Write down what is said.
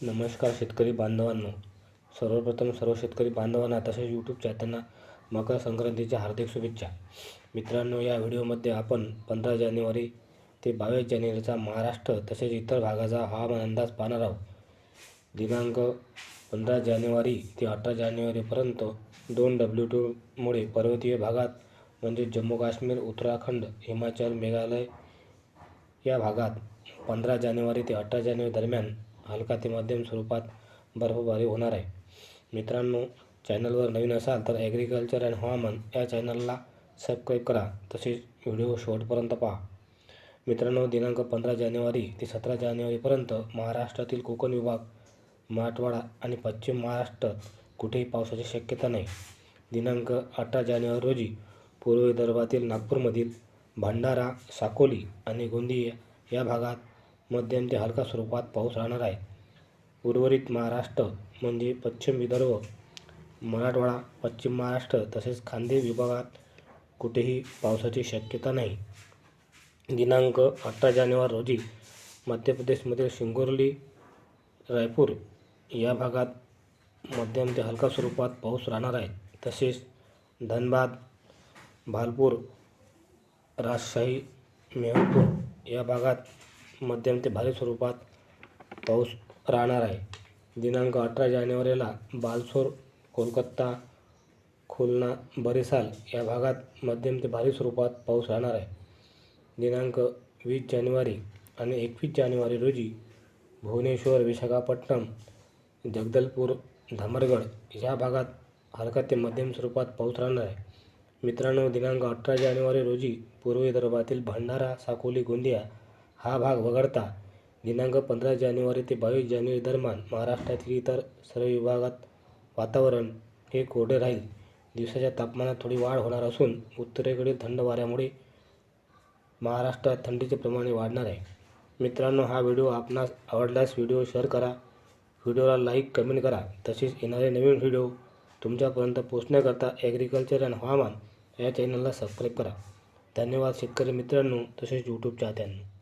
नमस्कार शेतकरी बांधवांनो. सर्वप्रथम सर्व शेतकरी बांधवांना तसेच यूट्यूब चाहत्यांना मकर संक्रांतीच्या हार्दिक शुभेच्छा. मित्रांनो या व्हिडिओमध्ये आपण पंधरा जानेवारी ते बावीस जानेवारीचा महाराष्ट्र तसेच इतर भागाचा हवामान अंदाज पाहणार आहोत. दिनांक पंधरा जानेवारी ते अठरा जानेवारीपर्यंत दोन डब्ल्यू टूमुळे पर्वतीय भागात म्हणजे जम्मू काश्मीर उत्तराखंड हिमाचल मेघालय या भागात पंधरा जानेवारी ते अठरा जानेवारी दरम्यान हलका ते मध्यम स्वरूपात बर्फबारी होणार आहे. मित्रांनो चॅनलवर नवीन असाल तर ॲग्रिकल्चर अँड हवामान या चॅनलला सबस्क्राईब करा. तसेच व्हिडिओ शेवटपर्यंत पहा. मित्रांनो दिनांक पंधरा जानेवारी ते सतरा जानेवारीपर्यंत महाराष्ट्रातील कोकण विभाग मराठवाडा आणि पश्चिम महाराष्ट्रात कुठेही पावसाची शक्यता नाही. दिनांक अठरा जानेवारी रोजी पूर्व विदर्भातील नागपूरमधील भंडारा साकोली आणि गोंदिया या भागात मध्यम ते हलका स्वरूपात पाऊस राहणार आहे. उर्वरित महाराष्ट्र म्हणजे पश्चिम विदर्भ मराठवाडा पश्चिम महाराष्ट्र तसेच खानदेश विभागात कुठेही पावसाची शक्यता नाही. दिनांक अठरा जानेवारी रोजी मध्य प्रदेशमधील शिंगोर्ली रायपूर या भागात मध्यम ते हलका स्वरूपात पाऊस राहणार आहे. तसेच धनबाद भालपूर राजशाही मेहपूर या भागात मध्यम ते भारी स्वरूपात पाऊस राहणार आहे. दिनांक अठरा जानेवारीला बालसोर कोलकाता खुलना बरिसाल या भागात मध्यम ते भारी स्वरूपात पाऊस राहणार आहे. दिनांक वीस जानेवारी आणि एकवीस जानेवारी रोजी भुवनेश्वर विशाखापट्टणम जगदलपूर धामरगड या भागात हलका ते मध्यम स्वरूपात पाऊस राहणार आहे. मित्रांनो दिनांक अठरा जानेवारी रोजी पूर्व विदर्भातील भंडारा साकोली गोंदिया हा भाग वगळता दिनांक पंधरा जानेवारी ते बावीस जानेवारी दरम्यान महाराष्ट्रातील इतर सर्व विभागात वातावरण हे कोरडे राहील. दिवसाच्या तापमानात थोडी वाढ होणार असून उत्तरेकडील थंड वाऱ्यामुळे महाराष्ट्रात थंडीचे प्रमाण वाढणार आहे. मित्रांनो हा व्हिडिओ आपणास आवडल्यास व्हिडिओ शेअर करा. व्हिडिओला लाईक कमेंट करा. तसेच येणारे नवीन व्हिडिओ तुमच्यापर्यंत पोहोचण्याकरता ॲग्रिकल्चर अँड हवामान या चॅनलला सबस्क्राईब करा. धन्यवाद शेतकरी मित्रांनो. तसेच यूट्यूब चाहत्यांनो